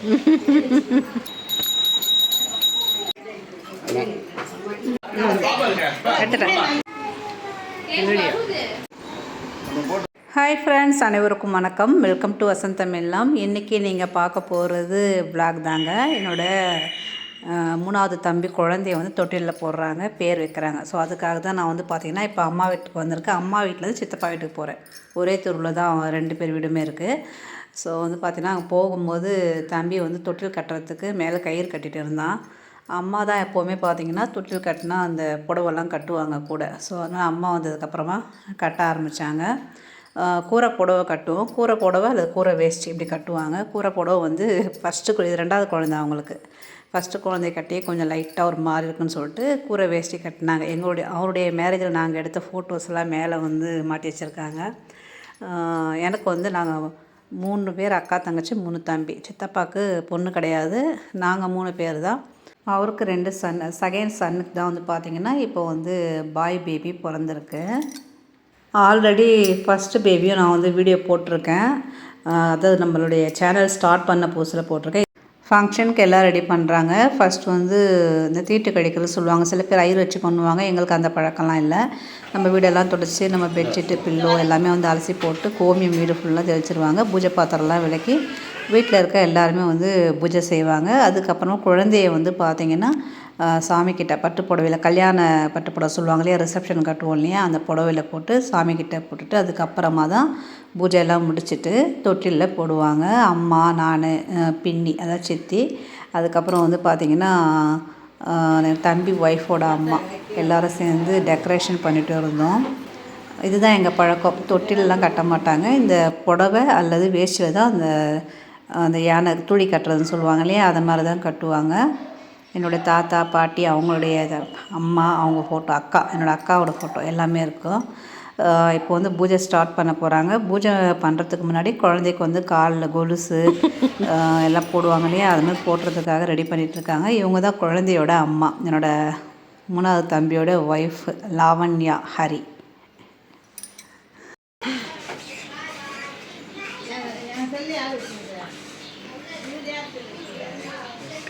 Hi friends அனைவருக்கும் வணக்கம். Welcome to வசந்தம் எல்லாம் இன்றைக்கி நீங்கள் பார்க்க போகிறது பிளாக் தாங்க. என்னோடய மூணாவது தம்பி குழந்தைய வந்து தொட்டிலில் போடுறாங்க பேர் வைக்கிறாங்க. ஸோ அதுக்காக தான் நான் வந்து பார்த்திங்கன்னா இப்போ அம்மா வீட்டுக்கு வந்திருக்கேன். அம்மா வீட்டிலேருந்து சித்தப்பா வீட்டுக்கு போகிறேன் ஒரே தெருவில் தான் ரெண்டு பேர் வீடுமே இருக்குது ஸோ வந்து பார்த்திங்கன்னா அங்கே போகும்போது தம்பி வந்து தொட்டில் கட்டுறதுக்கு மேலே கயிறு கட்டிகிட்டு இருந்தான். அம்மா தான் எப்போவுமே பார்த்தீங்கன்னா தொட்டில் கட்டினா அந்த புடவெல்லாம் கட்டுவாங்க கூட. ஸோ அதனால் அம்மா வந்ததுக்கப்புறமா கட்ட ஆரம்பித்தாங்க கூரை புடவை கட்டுவோம். கூரை புடவை அல்லது கூரை வேஷ்டி இப்படி கட்டுவாங்க. கூரை புடவை வந்து ஃபஸ்ட்டு இது ரெண்டாவது குழந்தை அவங்களுக்கு. ஃபஸ்ட்டு குழந்தைய கட்டியே கொஞ்சம் லைட்டாக ஒரு மாதிரி இருக்குன்னு சொல்லிட்டு கூரை வேஷ்டி கட்டினாங்க. எங்களுடைய அவருடைய மேரேஜில் நாங்கள் எடுத்த ஃபோட்டோஸ் எல்லாம் மேலே வந்து மாட்டி வச்சுருக்காங்க. எனக்கு வந்து நாங்கள் மூணு பேர் அக்கா தங்கச்சி மூணு தம்பி. சித்தப்பாவுக்கு பொண்ணு கிடையாது. நாங்கள் மூணு பேர் தான். அவருக்கு ரெண்டு சன் செகண்ட் சன்னுக்கு தான் வந்து பார்த்திங்கன்னா இப்போ வந்து பாய் பேபி பிறந்திருக்கு. ஆல்ரெடி ஃபஸ்ட்டு பேபியும் நான் வந்து வீடியோ போட்டிருக்கேன். அதாவது நம்மளுடைய சேனல் ஸ்டார்ட் பண்ண புதுசில் போட்டிருக்கேன். ஃபங்க்ஷனுக்கு எல்லாம் ரெடி பண்ணுறாங்க ஃபஸ்ட் வந்து இந்த தீட்டு கழிக்கிறது சொல்லுவாங்க. சில பேர் ஐயர் வச்சு பண்ணுவாங்க. எங்களுக்கு அந்த பழக்கம்லாம் இல்லை. நம்ம வீடெல்லாம் தொடச்சி நம்ம பெட்ஷீட்டு பில்லோ எல்லாமே வந்து அலசி போட்டு கோமியம் வீடு ஃபுல்லாக தெளிச்சிருவாங்க. பூஜை பாத்திரம்லாம் விளக்கி வீட்டில் இருக்க எல்லாருமே வந்து பூஜை செய்வாங்க. அதுக்கப்புறமா குழந்தைய வந்து பார்த்திங்கன்னா சாமிக்கிட்ட பட்டு புடவையில் கல்யாண பட்டு புடவை சொல்லுவாங்க இல்லையா ரிசப்ஷன் கட்டுவோம் இல்லையா அந்த புடவையில் போட்டு சாமிக்கிட்ட போட்டுட்டு அதுக்கப்புறமா தான் பூஜையெல்லாம் முடிச்சுட்டு தொட்டிலில் போடுவாங்க. அம்மா நான் பின்னி அதாவது சித்தி. அதுக்கப்புறம் வந்து பார்த்திங்கன்னா தம்பி ஒய்ஃபோட அம்மா எல்லோரும் சேர்ந்து டெக்கரேஷன் பண்ணிட்டு இருந்தோம். இதுதான் எங்கள் பழக்கம். தொட்டிலெலாம் கட்ட மாட்டாங்க. இந்த புடவை அல்லது வேஷ்டியில் தான் அந்த அந்த யானை துளி கட்டுறதுன்னு சொல்லுவாங்க இல்லையா அதை மாதிரி தான் கட்டுவாங்க. என்னுடைய தாத்தா பாட்டி அவங்களுடைய அம்மா அவங்க ஃபோட்டோ அக்கா என்னோடய அக்காவோட ஃபோட்டோ எல்லாமே இருக்கும் இப்போ வந்து பூஜை ஸ்டார்ட் பண்ண போகிறாங்க பூஜை பண்ணுறதுக்கு முன்னாடி குழந்தைக்கு வந்து காலில் கொலுசு எல்லாம் போடுவாங்க இல்லையா? அது மாதிரி போடுறதுக்காக ரெடி பண்ணிகிட்ருக்காங்க இவங்க தான் குழந்தையோட அம்மா. என்னோட மூணாவது தம்பியோட ஒய்ஃப் லாவண்யா ஹரி.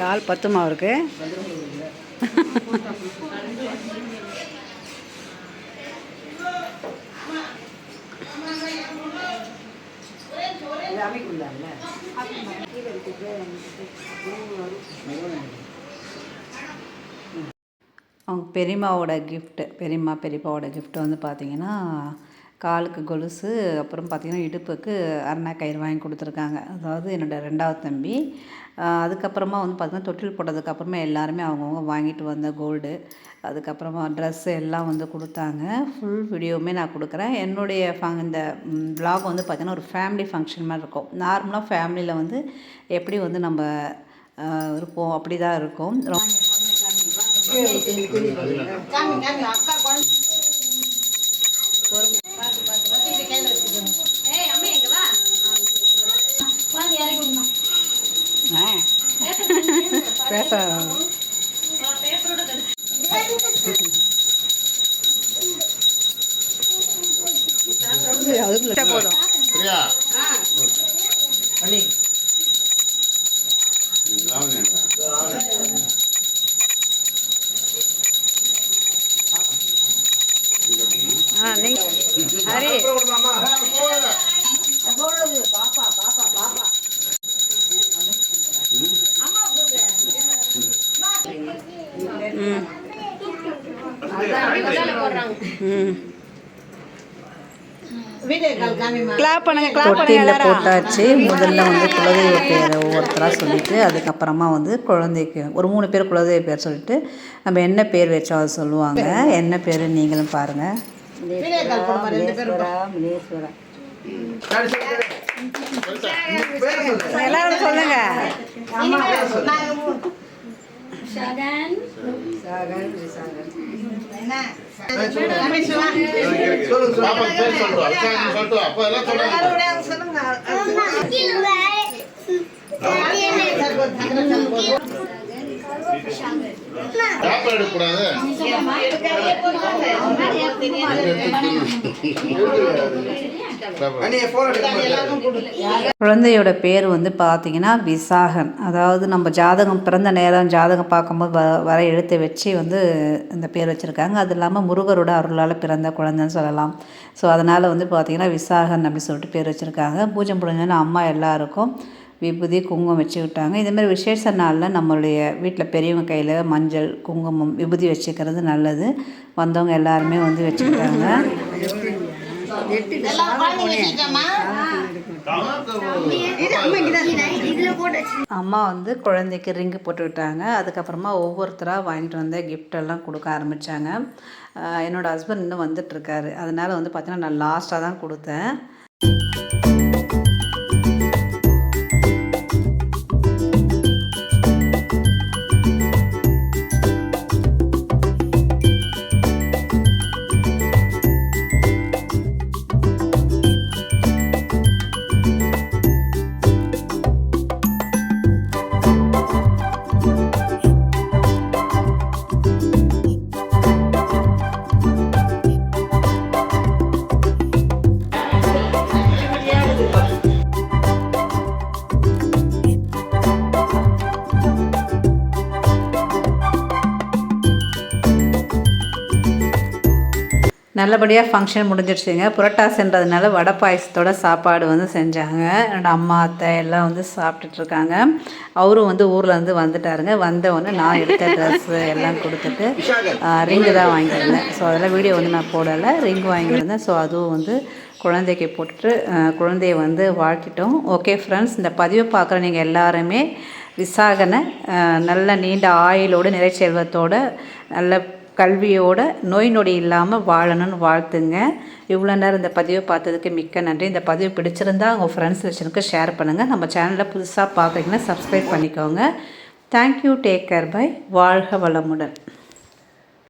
கால் பத்துமா அவருக்கு அவங்க பெரியம்மாவோட கிஃப்ட்டு பெரியம்மா பெரியப்பாவோட கிஃப்ட் வந்து பார்த்திங்கன்னா காலுக்கு கொலுசு அப்புறம் பார்த்திங்கன்னா இடுப்புக்கு அரணா கயிறு வாங்கி கொடுத்துருக்காங்க. அதாவது என்னோடய ரெண்டாவது தம்பி. அதுக்கப்புறமா வந்து பார்த்திங்கன்னா தொட்டில் போட்டதுக்கப்புறமா எல்லாருமே அவங்கவுங்க வாங்கிட்டு வந்த கோல்டு அதுக்கப்புறமா ட்ரெஸ்ஸு எல்லாம் வந்து கொடுத்தாங்க. ஃபுல் வீடியோவுமே நான் கொடுக்குறேன். என்னுடைய ஃபங் இந்த vlog வந்து பார்த்திங்கன்னா ஒரு ஃபேமிலி ஃபங்க்ஷன் மாதிரி இருக்கும். நார்மலாக ஃபேமிலியில் வந்து எப்படி வந்து நம்ம இருப்போம் அப்படி தான் இருக்கும். ரொம்ப ஆ. பேச அதுக்குள்ள போதும் ஆ நீங்க ஹரி. கிளாப் பண்ணுங்க கிளாப் பண்ணுங்க போட்டாச்சு. முதல்ல வந்து குலதெய்வ பேரை ஒவ்வொருத்தராக சொல்லிட்டு அதுக்கப்புறமா வந்து குழந்தைக்கு ஒரு மூணு பேர் குலதெய்வ பேர் சொல்லிட்டு நம்ம என்ன பேர் வச்சோம் அது சொல்லுவாங்க. என்ன பேர் நீங்களும் பாருங்கள் எல்லாரும் சொல்லுங்க. பாப்பா பேர் சொல்லிட்டு அல்சாமி சொல்லிட்டு எடுக்கக்கூடாது? குழந்தையோட பேர் வந்து பார்த்தீங்கன்னா விசாகன். அதாவது நம்ம ஜாதகம் பிறந்த நேரம் ஜாதகம் பார்க்கும்போது வ வர எழுத்தை வச்சு வந்து இந்த பேர் வச்சுருக்காங்க. அது இல்லாமல் முருகரோட அருளால் பிறந்த குழந்தைன்னு சொல்லலாம். ஸோ அதனால் வந்து பார்த்திங்கன்னா விசாகன் அப்படின்னு சொல்லிட்டு பேர் வச்சுருக்காங்க. பூஜை முடிஞ்சோன்னா அம்மா எல்லாருக்கும் விபூதி குங்குமம் வச்சுக்கிட்டாங்க. விட்டாங்க இதேமாதிரி விசேஷ நாளில் நம்மளுடைய வீட்டில் பெரியவங்க கையில் மஞ்சள் குங்குமம் விபூதி வச்சுக்கிறது நல்லது. வந்தவங்க எல்லாருமே வந்து வச்சுக்கிட்டாங்க. அம்மா வந்து குழந்தைக்கு ரிங்கு போட்டுக்கிட்டாங்க. அதுக்கப்புறமா ஒவ்வொருத்தராக வாங்கிட்டு வந்த gift எல்லாம் கொடுக்க ஆரம்பித்தாங்க என்னோடய ஹஸ்பண்ட் இன்னும் வந்துட்டுருக்காரு அதனால் வந்து பார்த்தீங்கன்னா நான் லாஸ்ட்டாக தான் கொடுத்தேன். நல்லபடியாக ஃபங்க்ஷன் முடிஞ்சிடுச்சுங்க. புரட்டாசுன்றதுனால வடை பாயசத்தோட சாப்பாடு வந்து செஞ்சாங்க. என்னோட அம்மா அத்தை எல்லாம் வந்து சாப்பிட்டுட்ருக்காங்க அவரும் வந்து ஊரில் இருந்து வந்துட்டாருங்க. வந்த உடனே நான் எடுத்த ட்ரெஸ்ஸு எல்லாம் கொடுத்துட்டு ரிங்கு தான் வாங்கியிருந்தேன். ஸோ அதெல்லாம் வீடியோ வந்து நான் போடலை. ரிங் வாங்கியிருந்தேன். ஸோ அதுவும் வந்து குழந்தைக்கு போட்டுட்டு குழந்தைய வந்து வாழ்த்திட்டோம். ஓகே ஃப்ரெண்ட்ஸ் இந்த பதிவை பார்க்குற நீங்கள் எல்லாருமே விசாகனை நல்ல நீண்ட ஆயுளோடு நிறை நல்ல கல்வியோட நோய் நொடி இல்லாமல் வாழணும்னு வாழ்த்துங்க. இவ்வளோ நேரம் இந்த பதிவை பார்த்ததுக்கு மிக்க நன்றி. இந்த பதிவு பிடிச்சிருந்தா உங்கள் ஃப்ரெண்ட்ஸ் ரிலேஷனுக்கு ஷேர் பண்ணுங்கள் நம்ம சேனலில் புதுசாக பார்க்குறீங்கன்னா சப்ஸ்கிரைப் பண்ணிக்கோங்க. தேங்க்யூ டேக் கேர் பை வாழ்க வளமுடன்.